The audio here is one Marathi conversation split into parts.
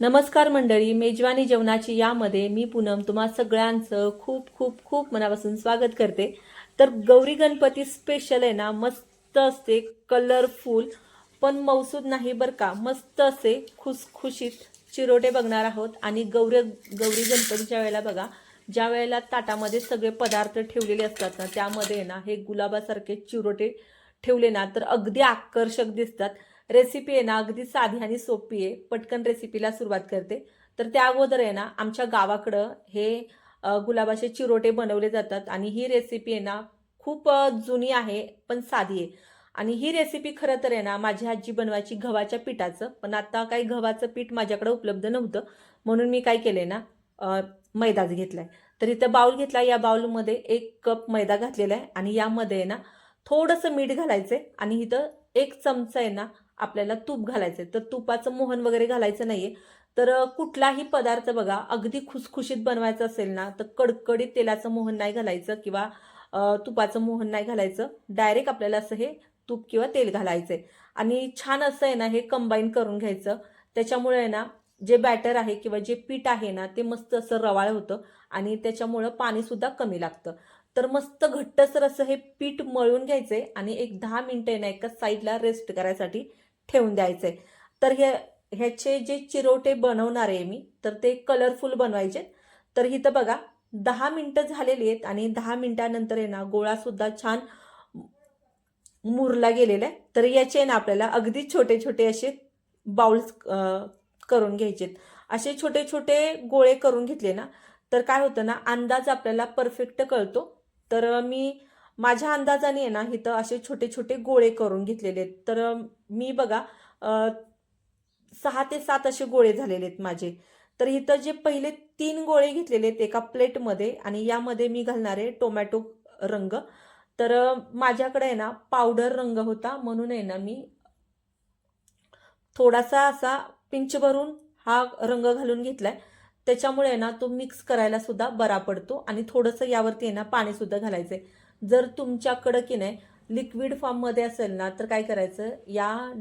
नमस्कार मंडळी मेजवानी जेवणाची यामध्ये मी पूनम तुम्हा सगळ्यांचं खूप खूप खूप मनापासून स्वागत करते. तर गौरी गणपती स्पेशल आहे ना मस्त असते कलरफुल पण मौसूद नाही बरं का मस्त असे खुसखुशीत चिरोटे बघणार आहोत. आणि गौरी गौरी गणपतीच्या वेळेला बघा ज्या वेळेला ताटामध्ये सगळे पदार्थ ठेवलेले असतात ना त्यामध्ये आहे ना हे गुलाबासारखे चिरोटे ठेवले ना तर अगदी आकर्षक दिसतात. रेसिपी आहे ना अगदी साधी आणि सोपी आहे. पटकन रेसिपीला सुरुवात करते. तर त्या अगोदर आहे ना आमच्या गावाकडं हे गुलाबाचे चिरोटे बनवले जातात आणि ही रेसिपी आहे ना खूप जुनी आहे पण साधी आहे. आणि ही रेसिपी खरं तर आहे ना माझी आजी बनवायची गव्हाच्या पिठाचं पण आता काही गव्हाचं पीठ माझ्याकडे उपलब्ध नव्हतं. म्हणून मी काय केले ना मैदाच मैदाच घेतलाय. तर इथं बाऊल घेतला या बाऊलमध्ये एक कप मैदा घातलेला आहे आणि यामध्ये आहे ना थोडंसं मीठ घालायचंय आणि इथं एक चमचा आहे ना आपल्याला तूप घालायचं आहे तर तुपाचं मोहन वगैरे घालायचं नाहीये. तर कुठलाही पदार्थ बघा अगदी खुसखुशीत बनवायचा असेल ना तर कडकडीत तेलाचं मोहन नाही घालायचं किंवा तुपाचं मोहन नाही घालायचं. डायरेक्ट आपल्याला असं हे तूप किंवा तेल घालायचं आहे आणि छान असं आहे ना हे कंबाईन करून घ्यायचं. त्याच्यामुळे आहे ना जे बॅटर आहे किंवा जे पीठ आहे ना ते मस्त असं रवाळ होतं आणि त्याच्यामुळं पाणीसुद्धा कमी लागतं. तर मस्त घट्टसर असं हे पीठ मळून आहे आणि एक दहा मिनटं आहे ना एका साईडला रेस्ट करायसाठी ठेवून द्यायचंय. तर हे ह्याचे जे चिरोटे बनवणार आहे मी तर ते कलरफुल बनवायचे. तर इथं बघा दहा मिनटं झालेली आहेत आणि दहा मिनटानंतर आहे ना गोळासुद्धा छान मुरला गेलेला आहे. तर याचे ना आपल्याला अगदी छोटे छोटे असे बाउल्स करून घ्यायचेत असे छोटे छोटे गोळे करून घेतले ना तर काय होतं ना अंदाज आपल्याला परफेक्ट कळतो. तर मी माझ्या अंदाजाने आहे ना इथं असे छोटे छोटे गोळे करून घेतलेले आहेत. तर मी बघा सहा ते सात असे गोळे झालेले आहेत माझे. तर इथं जे पहिले तीन गोळे घेतलेले आहेत एका प्लेटमध्ये आणि यामध्ये मी घालणार आहे टोमॅटो रंग. तर माझ्याकडे आहे ना पावडर रंग होता. म्हणून आहे ना मी थोडासा असा पिंच भरून हा रंग घालून घेतलाय. त्याच्यामुळे आहे ना तो मिक्स करायला सुद्धा बरा पडतो आणि थोडंसं यावरती आहे ना पाणी सुद्धा घालायचंय. जर तुमच्याकडं की नाही लिक्विड फॉर्ममध्ये असेल ना तर काय करायचं? या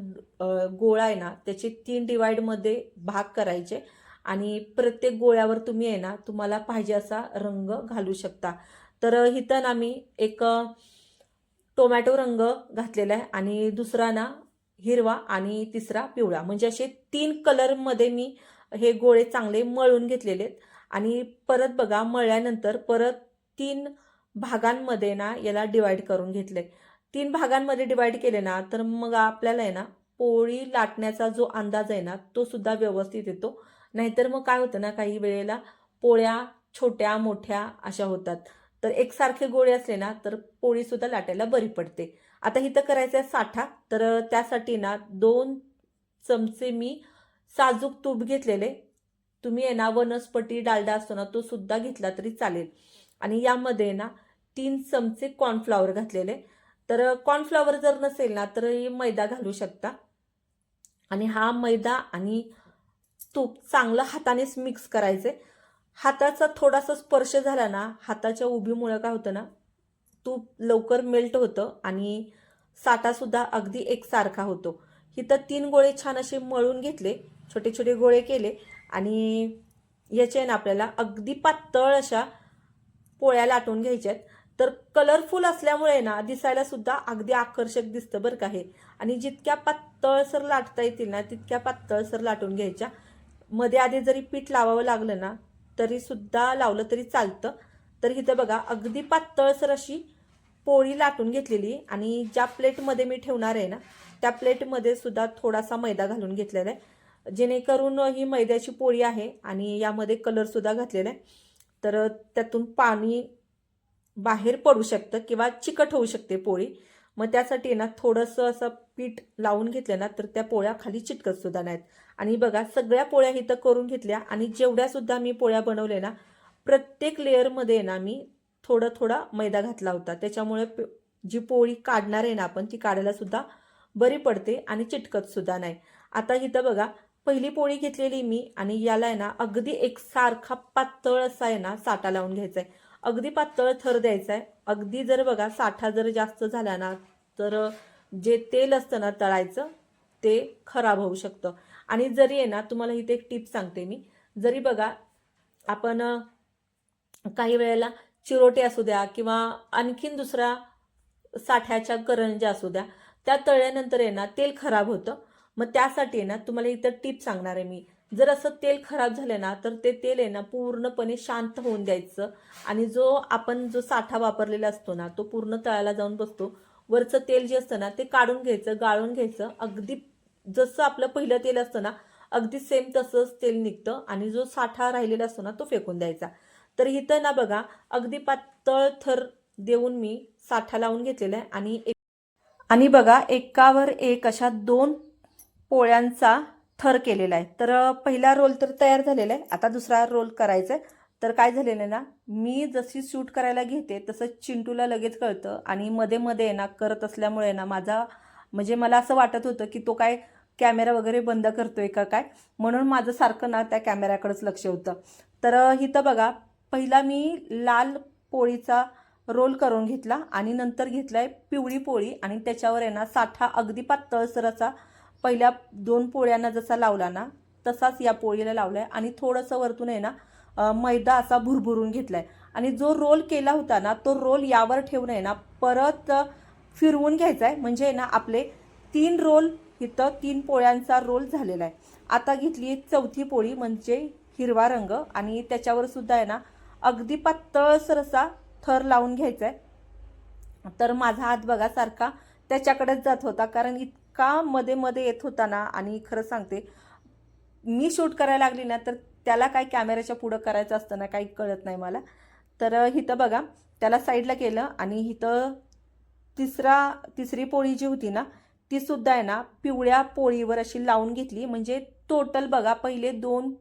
गोळा आहे ना त्याचे तीन डिवाइडमध्ये भाग करायचे आणि प्रत्येक गोळ्यावर तुम्ही आहे ना तुम्हाला पाहिजे असा रंग घालू शकता. तर इथं ना मी एक टोमॅटो रंग घातलेला आहे आणि दुसरा ना हिरवा आणि तिसरा पिवळा. म्हणजे असे तीन कलरमध्ये मी हे गोळे चांगले मळून घेतलेले आहेत. आणि परत बघा मळल्यानंतर परत तीन भागांमध्ये ना याला डिवाईड करून घेतले. तीन भागांमध्ये डिवाईड केले ना तर मग आपल्याला आहे ना पोळी लाटण्याचा जो अंदाज आहे ना तो सुद्धा व्यवस्थित येतो. नाहीतर मग काय होतं ना काही वेळेला पोळ्या छोट्या मोठ्या अशा होतात. तर एकसारखे गोळे असले ना तर पोळी सुद्धा लाटायला बरी पडते. आता इथं करायचं आहे साठा तर त्यासाठी ना दोन चमचे मी साजूक तूप घेतलेले. तुम्ही आहे ना वनस्पती डालडा असतो ना तो सुद्धा घेतला तरी चालेल. आणि यामध्ये ना तीन चमचे कॉर्नफ्लॉवर घातलेले. तर कॉर्नफ्लॉवर जर नसेल ना तर मैदा घालू शकता. आणि हा मैदा आणि तूप चांगलं हातानेच मिक्स करायचे. हाताचा थोडासा स्पर्श झाला ना हाताच्या उभीमुळं काय होतं ना तूप लवकर मेल्ट होतं आणि साठासुद्धा अगदी एकसारखा होतो. इथं तीन गोळे छान असे मळून घेतले छोटे छोटे गोळे केले आणि याचे ना आपल्याला अगदी पातळ अशा पोळ्या लाटून घ्यायच्यात. तर कलरफुल असल्यामुळे ना दिसायला सुद्धा अगदी आकर्षक दिसतं बरं का हे. आणि जितक्या पातळसर लाटता येतील ना तितक्या पातळसर लाटून घ्यायच्या. मध्ये आधी जरी पीठ लावावं लागलं ना तरी सुद्धा लावलं तरी चालतं. तर इथं बघा अगदी पातळसर अशी पोळी लाटून घेतलेली. आणि ज्या प्लेटमध्ये मी ठेवणार आहे ना त्या प्लेटमध्ये सुद्धा थोडासा मैदा घालून घेतलेला आहे. जेणेकरून ही मैद्याची पोळी आहे आणि यामध्ये कलरसुद्धा घातलेला आहे. तर त्यातून पाणी बाहेर पडू शकतं किंवा चिकट होऊ शकते पोळी. मग त्यासाठी ना थोडंसं असं पीठ लावून घेतलं ना तर त्या पोळ्या खाली चिटकत सुद्धा नाहीत. आणि बघा सगळ्या पोळ्या इथं करून घेतल्या आणि जेवढ्या सुद्धा मी पोळ्या बनवल्या ना प्रत्येक लेअरमध्ये ना मी थोडं थोडा मैदा घातला होता. त्याच्यामुळे जी पोळी काढणार आहे ना आपण ती काढायला सुद्धा बरी पडते आणि चिटकत सुद्धा नाही. आता इथं बघा पहिली पोळी घेतलेली मी आणि याला आहे ना अगदी एकसारखा पातळ असा आहे ना साठा लावून घ्यायचा आहे अगदी पातळ थर द्यायचा आहे अगदी जर बघा साठा जर जास्त झाला ना तर जे तेल असतं ना तळायचं ते खराब होऊ शकतं. आणि जरी आहे ना तुम्हाला इथे एक टिप सांगते मी. जरी बघा आपण काही वेळेला चिरोटे असू द्या किंवा आणखीन दुसऱ्या साठ्याच्या करंज्या असू द्या त्या तळल्यानंतर आहे ना तेल खराब होतं. मग त्यासाठी आहे ना तुम्हाला इथं टिप सांगणार आहे मी. जर असं तेल खराब झालं ना तर ते तेल आहे ना पूर्णपणे शांत होऊन द्यायचं. आणि जो आपण जो साठा वापरलेला असतो ना तो पूर्ण तळाला जाऊन बसतो. वरचं तेल जे असतं ना ते काढून घ्यायचं गाळून घ्यायचं. अगदी जसं आपलं पहिलं तेल असतं ना अगदी सेम तसंच तेल निघतं आणि जो साठा राहिलेला असतो ना तो फेकून द्यायचा. तर इथं ना बघा अगदी पातळ थर देऊन मी साठा लावून घेतलेला आहे. आणि एक आणि बघा एकावर एक अशा दोन पोळ्यांचा थर केलेला आहे. तर पहिला रोल तर तयार झालेला आहे. आता दुसरा रोल करायचा आहे. तर काय झालेलं आहे ना मी जशी शूट करायला घेते तसं चिंटूला लगेच कळतं आणि मध्ये मध्ये आहे ना करत असल्यामुळे ना माझा म्हणजे मला असं वाटत होतं की तो काय कॅमेरा वगैरे बंद करतोय का काय? म्हणून माझं सारखं ना त्या कॅमेऱ्याकडंच लक्ष होतं. तर इथं बघा पहिला मी लाल पोळीचा रोल करून घेतला आणि नंतर घेतला आहे पिवळी पोळी आणि त्याच्यावर आहे ना साठा अगदी पातळसर असा पहिल्या दोन पोळ्यांना जसा लावला ना तसाच या पोळीला लावला आहे आणि थोडंसं वरतून आहे ना मैदा असा भुरभुरून घेतला आहे आणि जो रोल केला होता ना तो रोल यावर ठेवून आहे ना परत फिरवून घ्यायचा आहे म्हणजे आहे ना आपले तीन रोल इथं तीन पोळ्यांचा रोल झालेला आहे. आता घेतली चौथी पोळी म्हणजे हिरवा रंग आणि त्याच्यावर सुद्धा आहे ना अगदी पातळसर असा थर लावून घ्यायचा आहे तर माझा हात बघा सारखा त्याच्याकडेच जात होता. कारण इतका मध्ये मध्ये येत होता ना? आणि खरं सांगते मी शूट करायला लागली ना तर त्याला काय कॅमेऱ्याच्या पुढं करायचं असतं ना काही कळत नाही मला. तर इथं बघा त्याला साईडला केलं आणि इथं तिसरा तिसरी पोळी जी होती ना ती सुद्धा आहे ना पिवळ्या पोळीवर अशी लावून घेतली. म्हणजे टोटल बघा पहिले दोन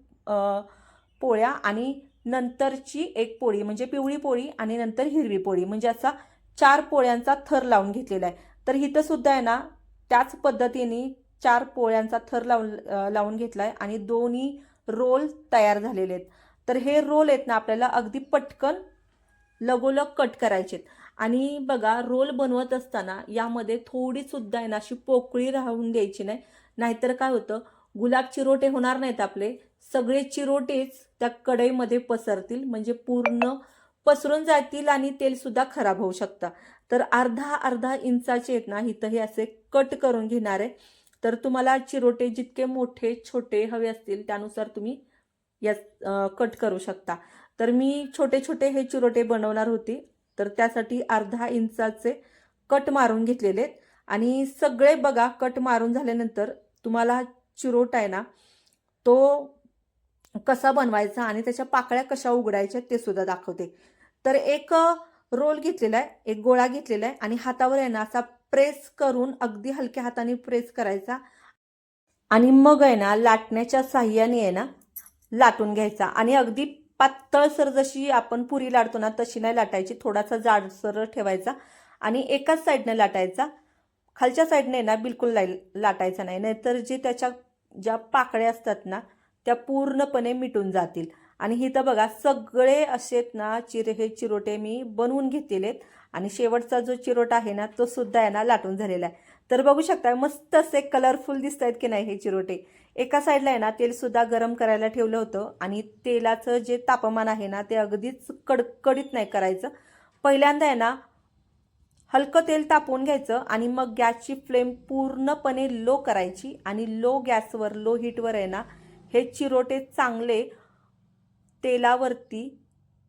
पोळ्या आणि नंतरची एक पोळी. म्हणजे पिवळी पोळी आणि नंतर हिरवी पोळी. म्हणजे असा चार पोळ्यांचा थर लावून घेतलेला आहे. तर हिथं सुद्धा आहे ना त्याच पद्धतीने चार पोळ्यांचा थर लावून लावून घेतला आहे आणि दोन्ही रोल तयार झालेले आहेत. तर हे रोल आहेत ना आपल्याला अगदी पटकन लगोलग कट करायचे आणि बघा रोल बनवत असताना यामध्ये थोडीसुद्धा आहे ना अशी पोकळी राहून द्यायची नाही. नाहीतर काय होतं गुलाब चिरोटे होणार नाहीत आपले. सगळे चिरोटेच त्या कढईमध्ये पसरतील म्हणजे पूर्ण पसरून जातील आणि तेलसुद्धा खराब होऊ शकतं. तर अर्धा अर्धा इंचाचे आहेत ना इथं हे असे कट करून घेणार आहे. तर तुम्हाला चिरोटे जितके मोठे छोटे हवे असतील त्यानुसार तुम्ही या कट करू शकता. तर मी छोटे छोटे हे चिरोटे बनवणार होते. तर त्यासाठी अर्धा इंचाचे कट मारून घेतलेले आहेत. आणि सगळे बघा कट मारून झाल्यानंतर तुम्हाला चिरोट आहे ना तो कसा बनवायचा आणि त्याच्या पाकळ्या कशा उघडायच्या ते सुद्धा दाखवते. तर एक रोल घेतलेला आहे एक गोळा घेतलेला आहे आणि हातावर आहे ना असा प्रेस करून अगदी हलक्या हाताने प्रेस करायचा. आणि मग आहे ना लाटण्याच्या साह्याने आहे ना लाटून घ्यायचा. आणि अगदी पातळसर जशी आपण पुरी लाटतो ना तशी नाही लाटायची थोडासा जाडसर ठेवायचा आणि एकाच साईडनं लाटायचा. खालच्या साईडने ना बिलकुल लाई लाटायचा नाही नाहीतर जे त्याच्या ज्या पाकळ्या असतात ना त्या पूर्णपणे मिटून जातील. आणि इथं बघा सगळे असेत ना चिरे हे चिरोटे मी बनवून घेतलेले आहेत. आणि शेवटचा जो चिरोटा आहे ना तो सुद्धा आहे ना लाटून झालेला आहे. तर बघू शकता मस्त असे कलरफुल दिसत आहेत की नाही हे चिरोटे. एका साईडला आहे ना तेलसुद्धा गरम करायला ठेवलं होतं. आणि तेलाचं जे तापमान आहे ना ते अगदीच कडकडीत नाही करायचं. पहिल्यांदा आहे ना हलकं तेल तापवून घ्यायचं आणि मग गॅसची फ्लेम पूर्णपणे लो करायची. आणि लो गॅसवर लो हीटवर आहे ना हे चिरोटे चांगले तेलावरती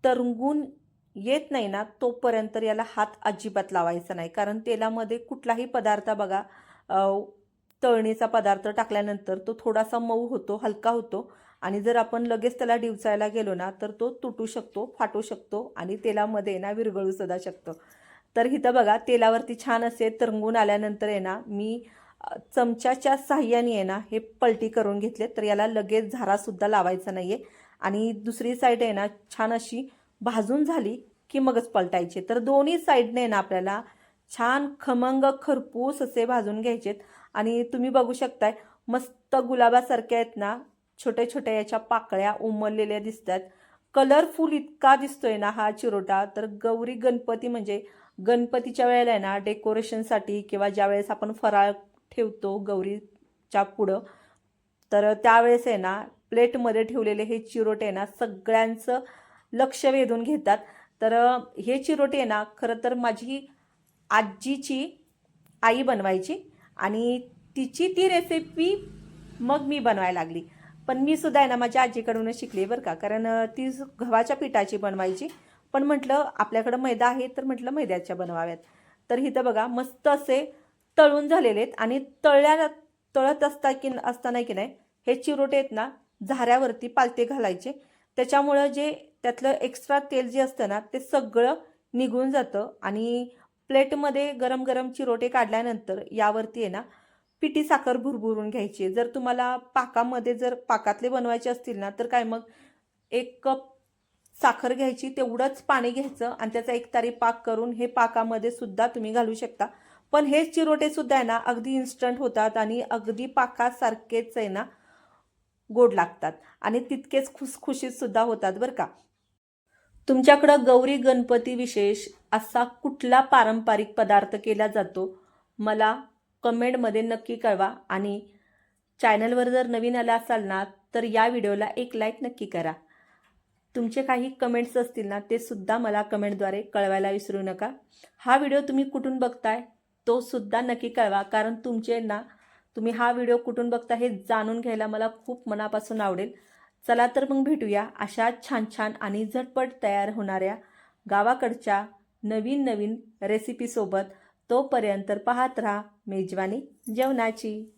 तरंगून येत नाही ना तोपर्यंत याला हात अजिबात लावायचा नाही. कारण तेलामध्ये कुठलाही पदार्थ बघा तळणीचा पदार्थ टाकल्यानंतर तो थोडासा मऊ होतो हलका होतो. आणि जर आपण लगेच त्याला डिवचायला गेलो ना तर तो तुटू शकतो फाटू शकतो आणि तेलामध्ये ना विरघळू सुद्धा शकतो. तर इथं बघा तेलावरती छान असे तरंगून आल्यानंतर आहे ना मी चमच्याच्या साह्याने आहे ना हे पलटी करून घेतले तर याला लगेच झारासुद्धा लावायचा नाही आहे आणि दुसरी साईड आहे ना छान अशी भाजून झाली की मगच पलटायचे. तर दोन्ही साईडने ना आपल्याला छान खमंग खरपूस असे भाजून घ्यायचेत. आणि तुम्ही बघू शकताय मस्त गुलाबासारख्या आहेत ना छोट्या छोट्या याच्या पाकळ्या उमललेल्या दिसतात. कलरफुल इतका दिसतोय ना हा चिरोटा. तर गौरी गणपती म्हणजे गणपतीच्या वेळेला आहे ना डेकोरेशनसाठी किंवा ज्या वेळेस आपण फराळ ठेवतो गौरीच्या पुढं. तर त्यावेळेस आहे ना प्लेटमध्ये ठेवलेले हे चिरोटे आहे ना सगळ्यांचं लक्ष वेधून घेतात. तर हे चिरोटे आहे ना खरं तर माझी आजीची आई बनवायची आणि तिची ती रेसिपी मग मी बनवायला लागली. पण मी सुद्धा आहे ना माझ्या आजीकडूनच शिकली बरं का कारण ती गव्हाच्या पिठाची बनवायची. पण म्हटलं आपल्याकडं मैदा आहे तर म्हटलं मैद्याच्या बनवाव्यात. तर इथं बघा मस्त असे तळून झालेले आहेत आणि तळल्या तळत असता की असताना की नाही हे चिरोटे आहेत ना झाऱ्यावरती पालते घालायचे. त्याच्यामुळं जे त्यातलं एक्स्ट्रा तेल जे असतं ना ते सगळं निघून जातं आणि प्लेटमध्ये गरम गरम चिरोटे काढल्यानंतर यावरती आहे ना पिठी साखर भुरभुरून घ्यायची. जर तुम्हाला पाकामध्ये जर पाकातले बनवायचे असतील ना तर काय मग एक कप साखर घ्यायची तेवढंच पाणी घ्यायचं आणि त्याचा एक तारी पाक करून हे पाकामध्ये सुद्धा तुम्ही घालू शकता. पण हे चिरोटे सुद्धा आहे ना अगदी इन्स्टंट होतात आणि अगदी पाकासारखेच आहे ना गोड लागतात. आणि तितकेच खुसखुशीत सुद्धा होतात बरं का. तुमच्याकडं गौरी गणपती विशेष असा कुठला पारंपरिक पदार्थ केला जातो? मला कमेंटमध्ये नक्की कळवा आणि चॅनलवर जर नवीन आला असाल ना तर या व्हिडिओला एक लाईक नक्की करा. तुमचे काही कमेंट्स असतील ना ते सुद्धा मला कमेंटद्वारे कळवायला विसरू नका. हा व्हिडिओ तुम्ही कुठून बघताय? तो सुद्धा नक्की कळवा. कारण तुमचे ना तुम्ही हा व्हिडिओ कुठून बघता हे जाणून घ्यायला मला खूप मनापासून आवडेल. चला तर मग भेटूया अशा छान छान आणि झटपट तयार होणाऱ्या गावाकडच्या नवीन नवीन रेसिपीसोबत तोपर्यंत पाहत राहा मेजवानी जेवणाची.